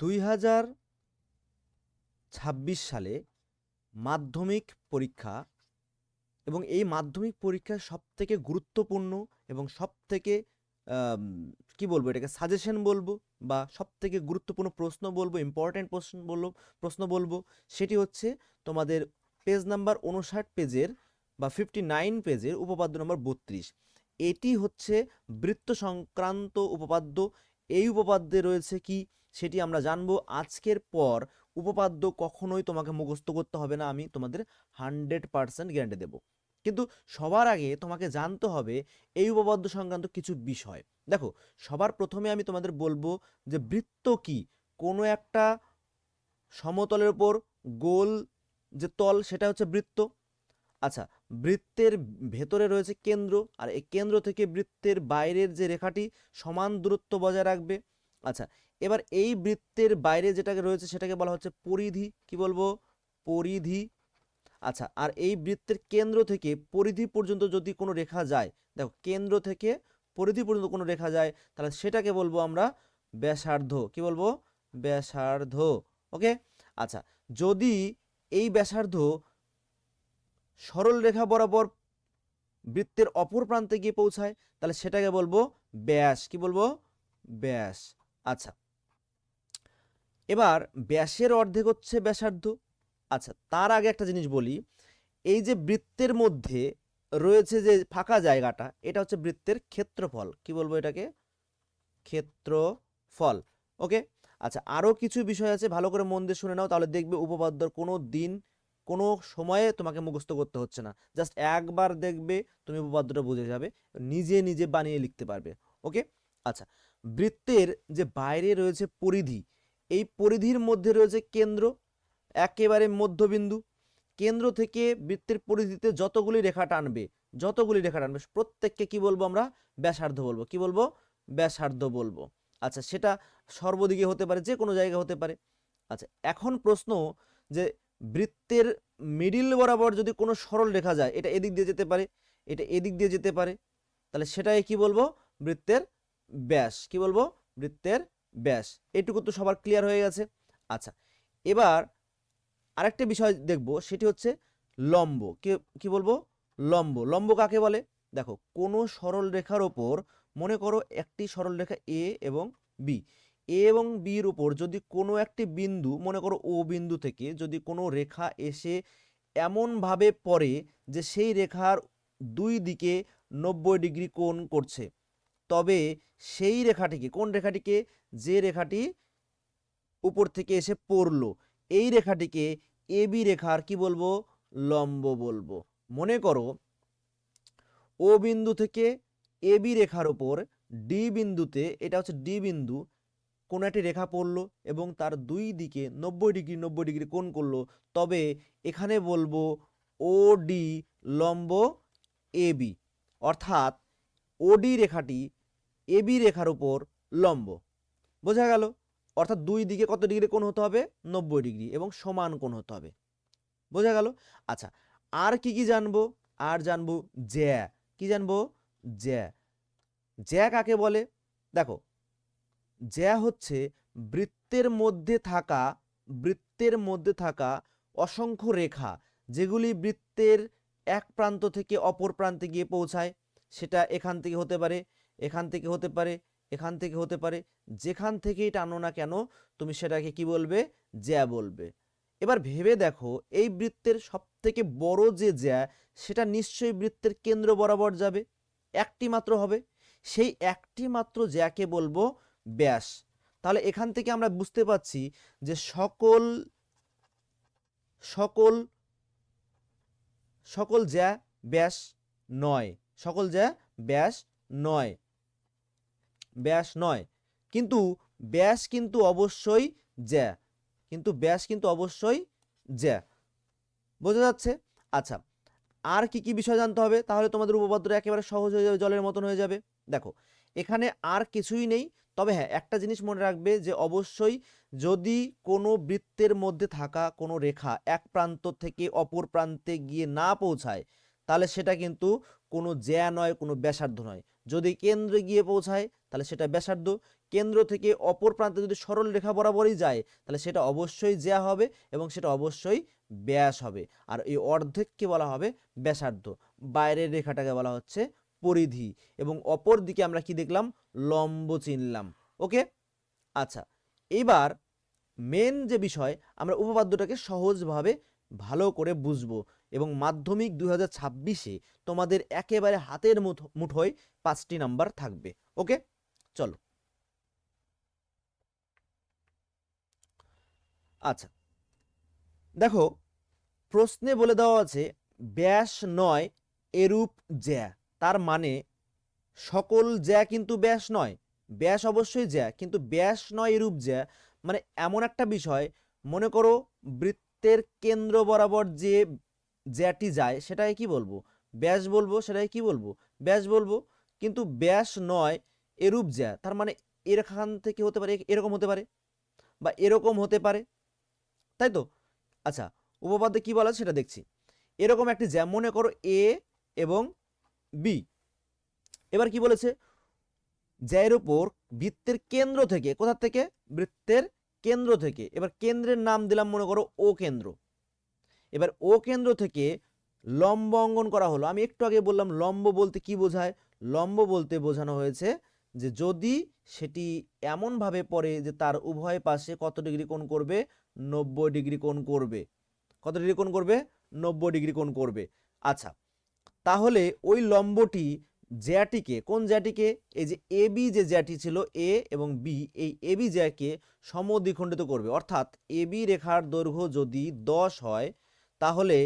দুই হাজার ছাব্বিশ সালে মাধ্যমিক পরীক্ষা এবং এই মাধ্যমিক পরীক্ষার সবথেকে গুরুত্বপূর্ণ এবং সবথেকে কি বলব এটাকে সাজেশন বলব বা সবথেকে গুরুত্বপূর্ণ প্রশ্ন বলব ইম্পর্ট্যান্ট প্রশ্ন বলব প্রশ্ন বলব সেটি হচ্ছে তোমাদের পেজ নাম্বার উনষাট পেজের বা ফিফটি নাইন পেজের উপপাদ্য নম্বর বত্রিশ। এটি হচ্ছে বৃত্ত সংক্রান্ত উপপাদ্য এই উপপাদ্যে রয়েছে কি? সেটি আমরা জানব আজকের পর। উপপাদ্য কখনোই তোমাকে মুখস্থ করতে হবে না, আমি তোমাদের হান্ড্রেড পার্সেন্ট গ্যারান্টি দেবো। কিন্তু সবার আগে তোমাকে জানতে হবে এই উপপাদ্য সংক্রান্ত কিছু বিষয়। দেখো, সবার প্রথমে আমি তোমাদের বলব যে বৃত্ত কি? কোনো একটা সমতলের উপর গোল যে তল, সেটা হচ্ছে বৃত্ত। আচ্ছা বৃত্তের ভেতরে রয়েছে কেন্দ্র, আর এই কেন্দ্র থেকে বৃত্তের বাইরের যে রেখাটি সমান দূরত্ব বজায় রাখবে। আচ্ছা এবার এই বৃত্তের বাইরে যেটাকে রয়েছে সেটাকে বলা হচ্ছে পরিধি, কি বলব? পরিধি। আচ্ছা আর এই বৃত্তের কেন্দ্র থেকে পরিধি পর্যন্ত যদি কোনো রেখা যায়, দেখো, কেন্দ্র থেকে পরিধি পর্যন্ত কোনো রেখা যায়, তাহলে সেটাকে বলব আমরা ব্যাসার্ধ, কি বলব? ব্যাসার্ধ, ওকে? আচ্ছা যদি এই ব্যাসার্ধ সরল রেখা বরাবর বৃত্তের অপর প্রান্তে গিয়ে পৌঁছায়, তাহলে সেটাকে বলব ব্যাস। কি বলব? ব্যাস। আচ্ছা। এবার ব্যাসের অর্ধেক হচ্ছে ব্যাসার্ধ। আচ্ছা তার আগে একটা জিনিস বলি। এই যে বৃত্তের মধ্যে রয়েছে যে ফাঁকা জায়গাটা, এটা হচ্ছে বৃত্তের ক্ষেত্রফল। কি বলব এটাকে? ক্ষেত্রফল। ওকে? আচ্ছা আরও কিছু বিষয় আছে, ভালো করে মন দিয়ে শুনে নাও, তাহলে দেখবে উপপাদ্যর কোনো দিন কোনো সময়ে তোমাকে মুখস্থ করতে হচ্ছে না। জাস্ট একবার দেখবে তুমি উপপাদ্যটা বুঝে যাবে, নিজে নিজে বানিয়ে লিখতে পারবে। ওকে আচ্ছা বৃত্তের যে বাইরে রয়েছে পরিধি, এই পরিধির মধ্যে রয়েছে কেন্দ্র, একেবারে মধ্যবিন্দু। কেন্দ্র থেকে বৃত্তের পরিধিতে যতগুলি রেখা টানবে, যতগুলি রেখা টানবে, প্রত্যেককে কি বলব আমরা? ব্যাসার্ধ বলব। কি বলব? ব্যাসার্ধ বলব। আচ্ছা সেটা সর্বদিকে হতে পারে যে কোনো জায়গা হতে পারে। আচ্ছা এখন প্রশ্ন যে বৃত্তের মিডিল বরাবর যদি কোনো সরল রেখা যায়, এটা এদিক দিয়ে যেতে পারে, এটা এদিক দিয়ে যেতে পারে, তাহলে সেটাই কি বলব? বৃত্তের ব্যাস। কি বলব? বৃত্তের ব্যাস। এটুকু তো সবার ক্লিয়ার হয়ে গেছে। আচ্ছা এবার আরেকটা বিষয় দেখব, সেটি হচ্ছে লম্ব। কি কি বলব? লম্ব। লম্ব কাকে বলে? দেখো, কোনো সরল রেখার ওপর মনে করো একটি সরল রেখা এ এবং বি এ এবং বির উপর যদি কোনো একটি বিন্দু, মনে করো ও বিন্দু থেকে যদি কোনো রেখা এসে এমনভাবে পড়ে যে সেই রেখার দুই দিকে নব্বই ডিগ্রি কোণ করছে, তবে সেই রেখাটিকে, কোন রেখাটিকে? যে রেখাটি উপর থেকে এসে পড়ল, এই রেখাটিকে এবি রেখার কি বলব? লম্ব বলব। মনে করো ও বিন্দু থেকে এবি রেখার ওপর ডি বিন্দুতে, এটা হচ্ছে ডি বিন্দু কোনো একটি রেখা পড়ল এবং তার দুই দিকে নব্বই ডিগ্রি নব্বই ডিগ্রি কোণ করল। তবে এখানে বলব ও ডি লম্ব এবি অর্থাৎ ওডি রেখাটি এবি রেখার উপর লম্ব। বোঝা গেল? অর্থাৎ দুই দিকে কত ডিগ্রি কোণ হতে হবে? নব্বই ডিগ্রি এবং সমান কোণ হতে হবে। বোঝা গেল? আচ্ছা আর কি কি জানব? আর জানব জ্যা। কি জানব? জ্যা। জ্যা কাকে বলে? দেখো জ্যা হচ্ছে বৃত্তের মধ্যে থাকা, বৃত্তের মধ্যে থাকা অসংখ্য রেখা যেগুলি বৃত্তের এক প্রান্ত থেকে অপর প্রান্তে গিয়ে পৌঁছায়। সেটা এখান থেকে হতে পারে, এখান থেকে হতে পারে, এখান থেকে হতে পারে, যেখান থেকেই টানো না কেন তুমি সেটাকে কি বলবে? জ্যা বলবে। এবার ভেবে দেখো, এই বৃত্তের সবথেকে বড় যে জ্যা, সেটা নিশ্চয়ই বৃত্তের কেন্দ্র বরাবর যাবে। একটি মাত্র হবে। সেই একটি মাত্র জ্যাকে বলব ব্যাস। তাহলে এখান থেকে আমরা বুঝতে পারছি যে সকল সকল সকল জ্যা ব্যাস নয়। সকল জ্যা ব্যাস নয়। ব্যাস নয়। কিন্তু ব্যাস কিন্তু অবশ্যই জ্যা। কিন্তু ব্যাস কিন্তু অবশ্যই জ্যা। বোঝা যাচ্ছে? আচ্ছা আর কি কি বিষয় জানতে হবে? তাহলে তোমাদের উপপাদ্যটা একেবারে সহজ হয়ে যাবে, জলের মতন হয়ে যাবে। দেখো, এখানে আর কিছুই নেই। তবে হ্যাঁ একটা জিনিস মনে রাখবে যে অবশ্যই যদি কোনো বৃত্তের মধ্যে থাকা কোনো রেখা এক প্রান্ত থেকে অপর প্রান্তে গিয়ে না পৌঁছায়, তাহলে সেটা কিন্তু কোনো জ্যা নয়, কোনো ব্যাসার্ধ নয়। যদি কেন্দ্রে গিয়ে পৌঁছায়, তাহলে সেটা ব্যাসার্ধ। কেন্দ্র থেকে অপর প্রান্তে যদি সরল রেখা বরাবরই যায়, তাহলে সেটা অবশ্যই জ্যা হবে এবং সেটা অবশ্যই ব্যাস হবে। আর এই অর্ধেককে বলা হবে ব্যাসার্ধ। বাইরের রেখাটাকে বলা হচ্ছে পরিধি এবং অপর দিকে আমরা কি দেখলাম? লম্ব চিনলাম। ওকে? আচ্ছা এবার মেন যে বিষয়, আমরা উপপাদ্যটাকে সহজভাবে ভালো করে বুঝব এবং মাধ্যমিক দুই হাজার ছাব্বিশে তোমাদের একেবারে হাতের মুঠো- মুঠোয় পাঁচটি নাম্বার থাকবে। ওকে? চলো। আচ্ছা দেখো, প্রশ্নে বলে দেওয়া আছে ব্যাস নয় এরূপ জ্যা। তার মানে সকল জ্যা কিন্তু ব্যাস নয়। ব্যাস অবশ্যই জ্যা, কিন্তু ব্যাস নয় এরূপ জ্যা। মানে এমন একটা বিষয়, মনে করো বৃত্তের কেন্দ্র বরাবর যে জ্যাটি যায়, সেটাকে কি বলব? ব্যাস বলব, সেটাকে কি বলব? ব্যাস বলব, কিন্তু ব্যাস নয় এরূপ জ্যা। তার মানে এরখান থেকে হতে পারে, এরকম হতে পারে বা এরকম হতে পারে। তাই তো? আচ্ছা উপপাদ্যে কি বলা সেটা দেখছি। এরকম একটি জ্যা, মনে করো এ এবং বি। এবার কি বলেছে? জ্যায়ের উপর বৃত্তের কেন্দ্র থেকে কোথা থেকে? বৃত্তের কেন্দ্র থেকে। এবার কেন্দ্রের নাম দিলাম, মনে করো, ও কেন্দ্র। এবার ও কেন্দ্র থেকে লম্ব অঙ্কন করা হলো। আমি একটু আগে বললাম, লম্ব বলতে কি বোঝায়? লম্ব বলতে বোঝানো হয়েছে যে যদি সেটি এমনভাবে পড়ে যে তার উভয় পাশে কত ডিগ্রি কোণ করবে? নব্বই ডিগ্রি কোণ করবে। কত ডিগ্রি কোণ করবে? নব্বই ডিগ্রি কোণ করবে। আচ্ছা তাহলে ওই লম্বটি জ্যাটিকে, কোন জ্যাটিকে? এই যে এ বি যে জ্যাটি ছিল, এ এবং বি, এই এ বি জ্যাকে সমদ্বিখণ্ডিত করবে। অর্থাৎ এ বি রেখার দৈর্ঘ্য যদি দশ হয়, তাহলে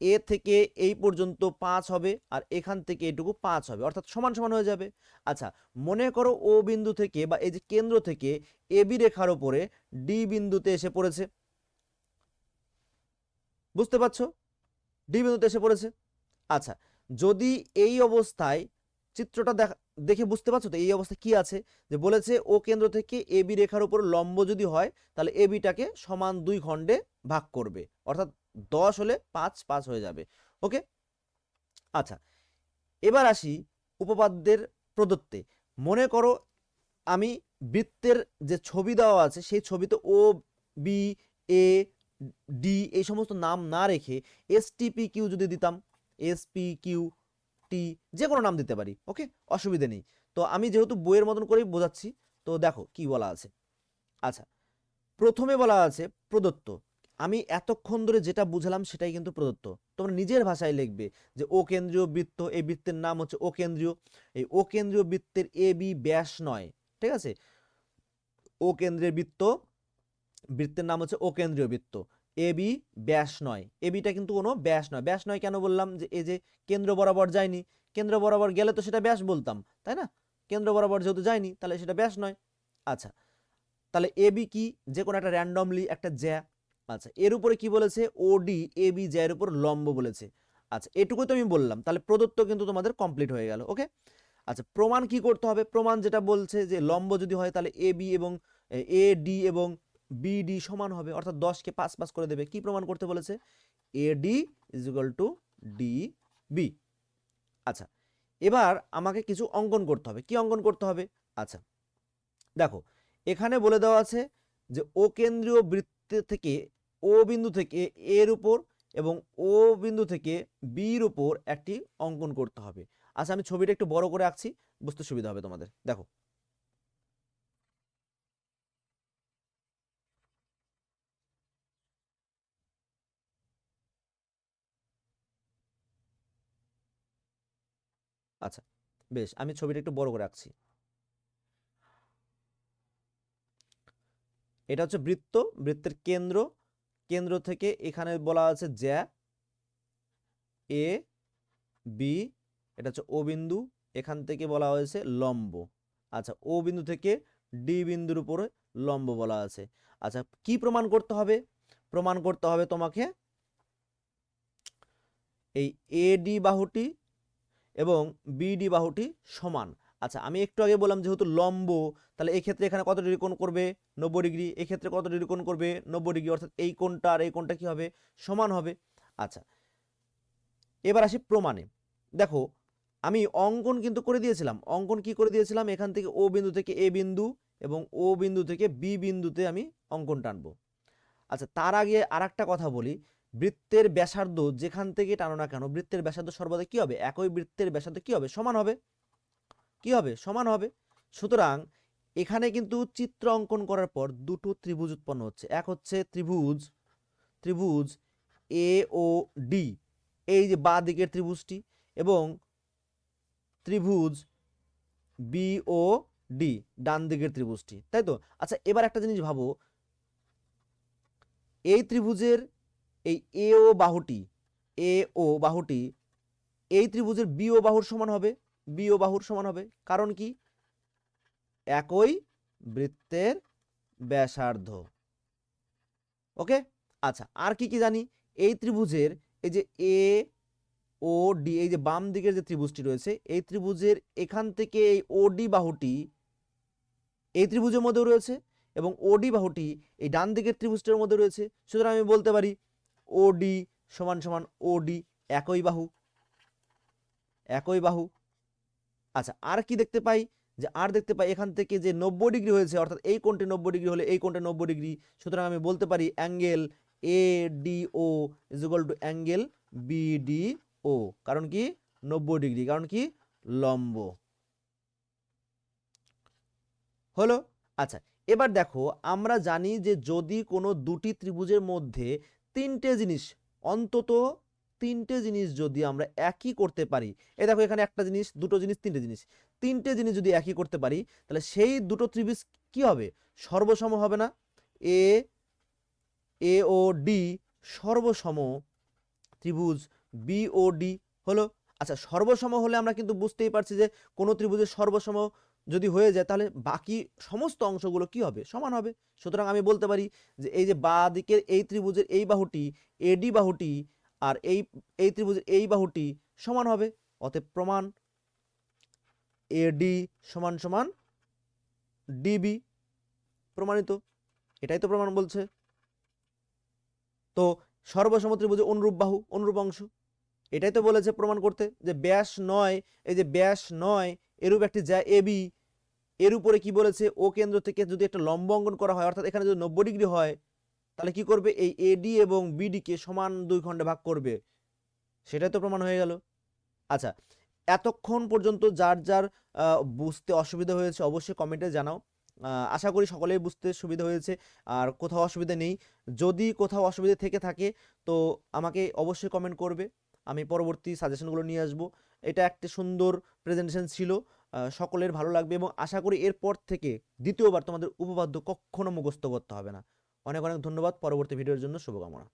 এ থেকে এই পর্যন্ত পাঁচ হবে আর এখান থেকে এটুকু পাঁচ হবে। অর্থাৎ সমান সমান হয়ে যাবে। আচ্ছা মনে করো ও বিন্দু থেকে বা এই যে কেন্দ্র থেকে এ বি রেখার ওপরে ডি বিন্দুতে এসে পড়েছে। বুঝতে পারছ? ডি বিন্দুতে এসে পড়েছে। আচ্ছা যদি এই অবস্থায় চিত্রটা দেখা, দেখে বুঝতে পারছ তো এই অবস্থায় কি আছে? যে বলেছে ও কেন্দ্র থেকে এ বি রেখার উপর লম্ব যদি হয়, তাহলে এ বিটাকে সমান দুই খণ্ডে ভাগ করবে। অর্থাৎ দশ হলে পাঁচ পাঁচ হয়ে যাবে। ওকে? আচ্ছা এবার আসি উপপাদ্যের প্রদত্তে। মনে করো আমি বৃত্তের যে ছবি দেওয়া আছে, সেই ছবিতে ও, বি, এ, ডি এই সমস্ত নাম না রেখে এস টিপি কিউ যদি দিতাম এস পি কিউ টি যে কোনো নাম দিতে পারি ওকে অসুবিধে নেই। তো আমি যেহেতু বইয়ের মতন করেই বোঝাচ্ছি, তো দেখো কি বলা আছে। আচ্ছা প্রথমে বলা আছে প্রদত্ত। আমি এতক্ষণ ধরে যেটা বুঝালাম সেটাই কিন্তু প্রদত্ত। তোমরা নিজের ভাষায় লিখবে যে ও কেন্দ্রীয় বৃত্ত এই বৃত্তের নাম হচ্ছে ও কেন্দ্রীয় এই ও কেন্দ্রীয় বৃত্তের এ বি ব্যাস নয় ঠিক আছে? ও কেন্দ্রের বৃত্ত বৃত্তের নাম হচ্ছে ও কেন্দ্রীয় বৃত্ত এ বি ব্যাস নয়। এ বিটা কিন্তু কোনো ব্যাস নয়। ব্যাস নয় কেন বললাম? যে এই যে কেন্দ্র বরাবর যায়নি। কেন্দ্র বরাবর গেলে তো সেটা ব্যাস বলতাম, তাই না? কেন্দ্র বরাবর যেহেতু যায়নি, তাহলে সেটা ব্যাস নয়। আচ্ছা তাহলে এ বি কি? যে কোনো একটা র্যান্ডমলি একটা জ্যা। আচ্ছা এর উপরে কি বলেছে? ওডি এ বি জ্যায়ের উপর লম্ব বলেছে। আচ্ছা এটুকু তো আমি বললাম। তাহলে প্রদত্ত কিন্তু তোমাদের কমপ্লিট হয়ে গেল ওকে আচ্ছা প্রমাণ কি করতে হবে? প্রমাণ যেটা বলছে যে লম্ব যদি হয়, তাহলে এ বি এবং, এ ডি এবং বিডি সমান হবে, অর্থাৎ দশকে পাঁচ পাঁচ করে দেবে। কি প্রমাণ করতে বলেছে? AD is equal to D B আচ্ছা এবার আমাকে কিছু অঙ্কন করতে হবে। কি অঙ্কন করতে হবে? আচ্ছা দেখো, এখানে বলে দেওয়া আছে যে ও কেন্দ্রীয় বৃত্ত থেকে ও বিন্দু থেকে এর উপর এবং ও বিন্দু থেকে বির উপর একটি অঙ্কন করতে হবে। আচ্ছা আমি ছবিটা একটু বড় করে আঁকছি, বুঝতে সুবিধা হবে তোমাদের। দেখো আচ্ছা বেশ, আমি ছবিটা একটু বড় করে রাখছি এটা হচ্ছে বৃত্ত, বৃত্তের কেন্দ্র। কেন্দ্র থেকে এখানে বলা আছে জ্যা, এ, বি, এটা হচ্ছে ও বিন্দু। এখান থেকে বলা হয়েছে লম্ব। আচ্ছা ও বিন্দু থেকে ডি বিন্দুর উপরে লম্ব বলা আছে। আচ্ছা কি প্রমাণ করতে হবে? প্রমাণ করতে হবে তোমাকে এই এডি বাহুটি এবং বিডি বাহুটি সমান। আচ্ছা আমি একটু আগে বললাম যেহেতু লম্ব, তাহলে এই ক্ষেত্রে এখানে কত ডিগ্রি কোণ করবে? নব্বই ডিগ্রি। ক্ষেত্রে কত ডিগ্রি কোণ করবে? নব্বই ডিগ্রি। অর্থাৎ এই কোণটা আর এই কোণটা কি হবে? সমান হবে। আচ্ছা এবার আসি প্রমাণে। দেখো, আমি অঙ্কন কিন্তু করে দিয়েছিলাম। অঙ্কন কি করে দিয়েছিলাম? এখান থেকে ও বিন্দু থেকে এ বিন্দু এবং ও বিন্দু থেকে বি বিন্দুতে আমি অঙ্কন টানবো। আচ্ছা তার আগে আর কথা বলি। বৃত্তের ব্যাসার্ধ যেখান থেকে টানো না কেন, বৃত্তের ব্যাসার্ধ সর্বদা কি হবে? একই বৃত্তের ব্যাসার্ধ কি হবে? সমান হবে। কি হবে? সমান হবে। সুতরাং এখানে কিন্তু চিত্র অঙ্কন করার পর দুটো ত্রিভুজ উৎপন্ন হচ্ছে। এক হচ্ছে ত্রিভুজ ত্রিভুজ এ ও ডি এই যে বা দিকের ত্রিভুজটি, এবং ত্রিভুজ বি ও ডি ডান দিকের ত্রিভুজটি। তাই তো? আচ্ছা এবার একটা জিনিস ভাবো। এই ত্রিভুজের এই এ ও বাহুটি এ ও বাহুটি, এই ত্রিভুজের বি ও বাহুর সমান হবে। বি ও বাহুর সমান হবে। কারণ কি? একই বৃত্তের ব্যাসার্ধ। ওকে? আচ্ছা আর কি কি জানি? এই ত্রিভুজের এই যে এ ও ডি এই যে বাম দিকের যে ত্রিভুজটি রয়েছে, এই ত্রিভুজের এখান থেকে এই ওডি বাহুটি এই ত্রিভুজের মধ্যেও রয়েছে এবং ওডি বাহুটি এই ডান দিকের ত্রিভুজটার মধ্যে রয়েছে। সুতরাং আমি বলতে পারি ওডি সমান সমান ওডি একই বাহু একই বাহু। আচ্ছা আর কি দেখতে পাই? যে আর দেখতে পাই, এখান থেকে যে নব্বই ডিগ্রি হয়েছে, অর্থাৎ এই কোণটি নব্বই ডিগ্রি হলে এই কোণটা নব্বই ডিগ্রি। সুতরাং আমি বলতে পারি angle A D O is equal to angle BD O কারণ কি? নব্বই ডিগ্রি, কারণ কি? লম্ব। হলো? আচ্ছা এবার দেখো, আমরা জানি যে যদি কোনো দুটি ত্রিভুজের মধ্যে তিনটে জিনিস, অন্তত তিনটে জিনিস যদি আমরা একই করতে পারি এ দেখো এখানে একটা জিনিস, দুটো জিনিস, তিনটে জিনিস তিনটে জিনিস যদি একই করতে পারি, তাহলে সেই দুটো ত্রিভুজ কি হবে? সর্বসম হবে না এ এ ও ডি সর্বসম ত্রিভুজ বি ও ডি হলো আচ্ছা সর্বসম হলে আমরা কিন্তু বুঝতেই পারছি যে কোনো ত্রিভুজের সর্বসম যদি হয়ে যায়, তাহলে বাকি সমস্ত অংশগুলো কি হবে? সমান হবে। সুতরাং আমি বলতে পারি যে, এই যে বা দিকের এই ত্রিভুজের এই বাহুটি এডি বাহুটি আর এই এই ত্রিভুজের এই বাহুটি সমান হবে। অতএব প্রমাণ এডি সমান সমান ডিবি প্রমাণিত। এটাই তো প্রমাণ বলছে। তো সর্বসম ত্রিভুজে অনুরূপ বাহু, অনুরূপ অংশ। এটাই তো বলেছে প্রমাণ করতে যে ব্যাস নয়, এই যে ব্যাস নয়, এরূপ একটি যা এবি এর উপরে কি বলেছে? ও কেন্দ্র থেকে যদি একটা লম্ব অঙ্কন করা হয়, অর্থাৎ এখানে যদি নব্বই ডিগ্রি হয়, তাহলে কি করবে? এই এডি এবং বিডিকে সমান দুই খণ্ডে ভাগ করবে। সেটাই তো প্রমাণ হয়ে গেল। আচ্ছা এতক্ষণ পর্যন্ত যার যার বুঝতে অসুবিধা হয়েছে অবশ্যই কমেন্টে জানাও। আশা করি সকলেই বুঝতে সুবিধা হয়েছে। আর কোথাও অসুবিধা নেই। যদি কোথাও অসুবিধা থেকে থাকে, তো আমাকে অবশ্যই কমেন্ট করবে। আমি পরবর্তী সাজেশনগুলো নিয়ে আসব। এটা একটি সুন্দর প্রেজেন্টেশন ছিল। সকলের ভালো লাগবে এবং আশা করি এরপর থেকে দ্বিতীয়বার তোমাদের উপপাদ্য কখনো মুখস্থ করতে হবে না। অনেক অনেক ধন্যবাদ। পরবর্তী ভিডিওর জন্য শুভকামনা।